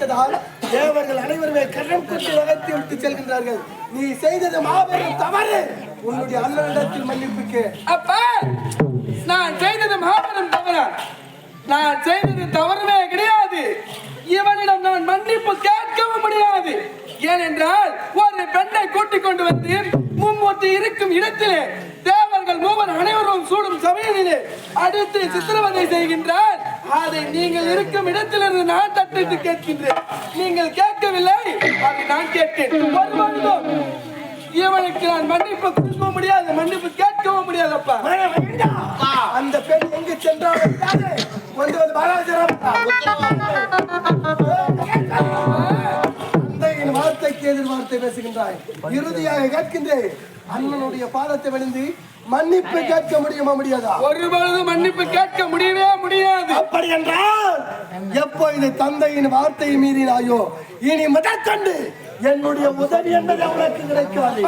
பெண்ணை தேவர்கள் அனைவருமே கரம் கொண்டு வகைத்து விட்டு செல்கின்றார்கள். நீ செய்தது மாபெரும் தவறு. உன்னுடைய அண்ணனிடத்தில் மன்னிப்புக்கு. அப்பா நான் செய்தது மாபெரும் தவறா? நான் செய்தது தவறுமே கிடையாது. இவனிடம் நான் மன்னிப்பு கேட்கவும் முடியாது. ஏனென்றால் ஒரு பெண்ணை கூட்டிக் கொண்டு வந்து மும்மூர்த்தி இருக்கும் இடத்திலே தேவர்கள் மூவர் அனைவரும் சூடும் சமயத்திலே அடுத்து சித்திரவதை செய்கின்றார். அதை நீங்கள் இருக்கும் இடத்திலிருந்து நான் தட்டிட்டு கேட்கின்றேன். நீங்கள் கேட்கவில்லை? அதை நான் கேட்கிறேன் ஒரு இவனுக்கு நான் மன்னிப்பு கொடுக்கவும் முடியாது மன்னிப்பு கேட்கவும் முடியாதப்பா அந்த பெண் எங்கு சென்றாலும்? கொண்டு வந்து பாலாஜரம் தந்தையின் வார்த்தைக்கு எதிர் வார்த்தை பேசுகின்றாய். இறுதியாக கேட்கின்றேன். அண்ணனுடைய பாதத்தை விழுந்து மன்னிப்பு கேட்க முடியுமா முடியாதா? ஒரு பொழுது மன்னிப்பு கேட்க முடியவே என்றால் எப்போ இந்த தந்தையின் வார்த்தையை மீறினாயோ இனி முதற்கண்டு என்னுடைய உதவி என்பது உனக்கு கிடைக்காது.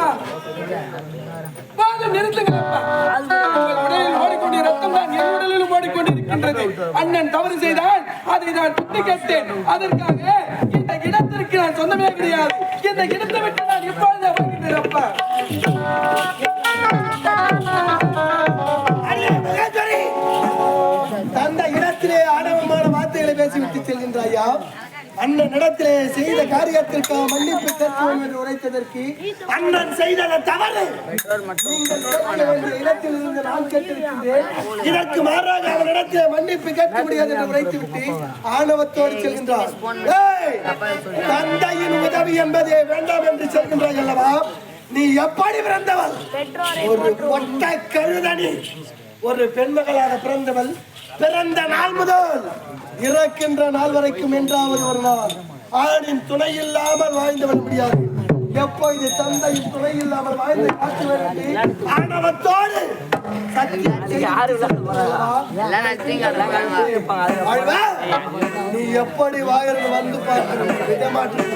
பாதம் நிறுத்துங்களப்பா உங்கள் உடலில் ஓடிக்கொண்டிருக்கிற ரத்தம் தான் என் உடலிலும் ஓடிக்கொண்டிருக்கின்றது. அண்ணன் தவறு செய்தால் அதை நான் சுட்டி கேட்டேன். அதற்காக இந்த இடத்திற்கு நான் சொந்தமே கிடையாது. இந்த இடத்தை விட்டு நான் இப்பொழுதே செல்கின்றாயா அண்ணன் இடத்திலே செய்த காரியத்திற்காக மன்னிப்பு கேட்போம் என்று உரைத்ததற்கு அண்ணன் செய்த தவறு. இடத்தில் இருந்து நான் கேட்டிருக்கின்றேன். இதற்கு மாறாக அவனிடத்திலே மன்னிப்பு கேட்க முடியாது என்று உரைத்துவிட்டு ஆணவத்தோடு செல்கின்றார் தந்தையின் உதவி என்பதே வேண்டாம் என்று சொல்கின்றாய் அல்லவா? நீ எப்படி பிறந்தவள்? ஒரு ஒட்ட கழுதனி ஒரு பெண்மகளாக பிறந்தவள். பிறந்த நாள் முதல் இறக்கின்ற நாள் வரைக்கும் என்றாவது ஒரு நாள். ஆணின் துணை இல்லாமல் வாழ்ந்தவள் முடியாது. எப்பொழுது தந்தையின் துணை இல்லாமல் வாழ்ந்து காட்டுவது என்று ஆணவத்தோடு? நீ எப்படி வாயிலிருந்து வந்து பார்க்கிறது விடமாட்டேன்